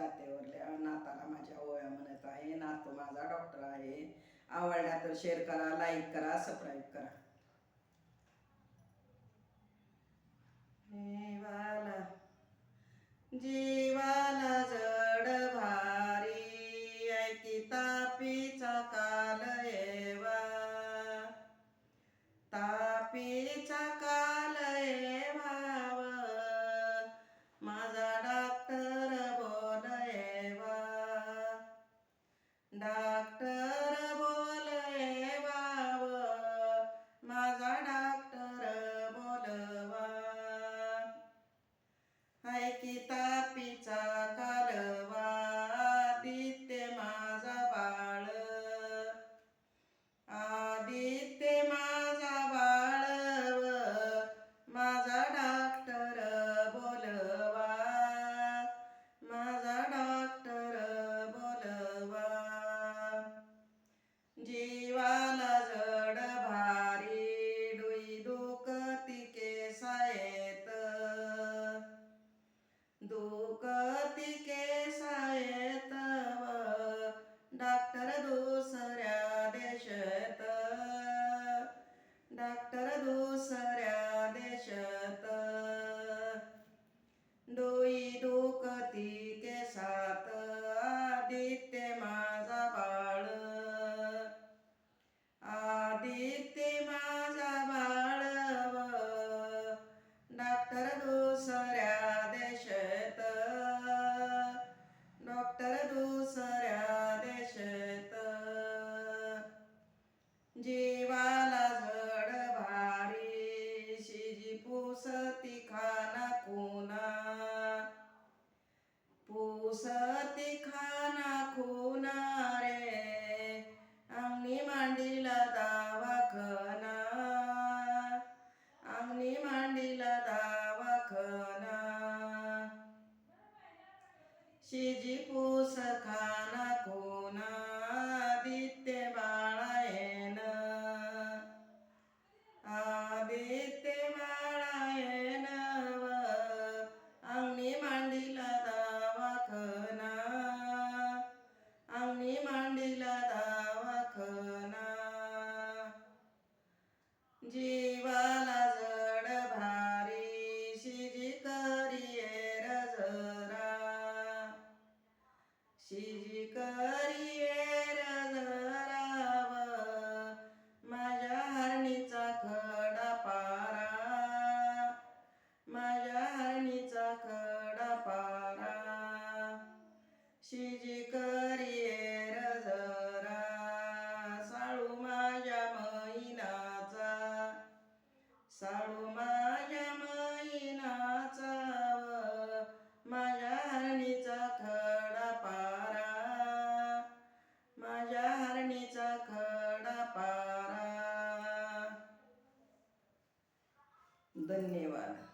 जातेवरल्या नाताला माझ्या ओव्या म्हणत आहे नातू माझा डॉक्टर आहे. आवडला तर शेअर करा लाईक करा सबस्क्राईब करा. जी डॉक्टर दुखती केसायत डॉक्टर दुसऱ्या देशात. डॉक्टर दुसऱ्या देशात. डोई दुखती केसात आदित्य माझा बाळ. आदित्य माझा बाळव डॉक्टर दुसऱ्या पुसती खाना कुना पुसती खाना खुना रे. आमनी मांडीला दावाखना. अंगणी मांडीला दावाखना. शिजी पुस खाना खुना आदित्य बा साडू माझ्या माईनाचा माझ्या हरणीचा खडा पारा. माझ्या हरणीचा खडा पारा. धन्यवाद.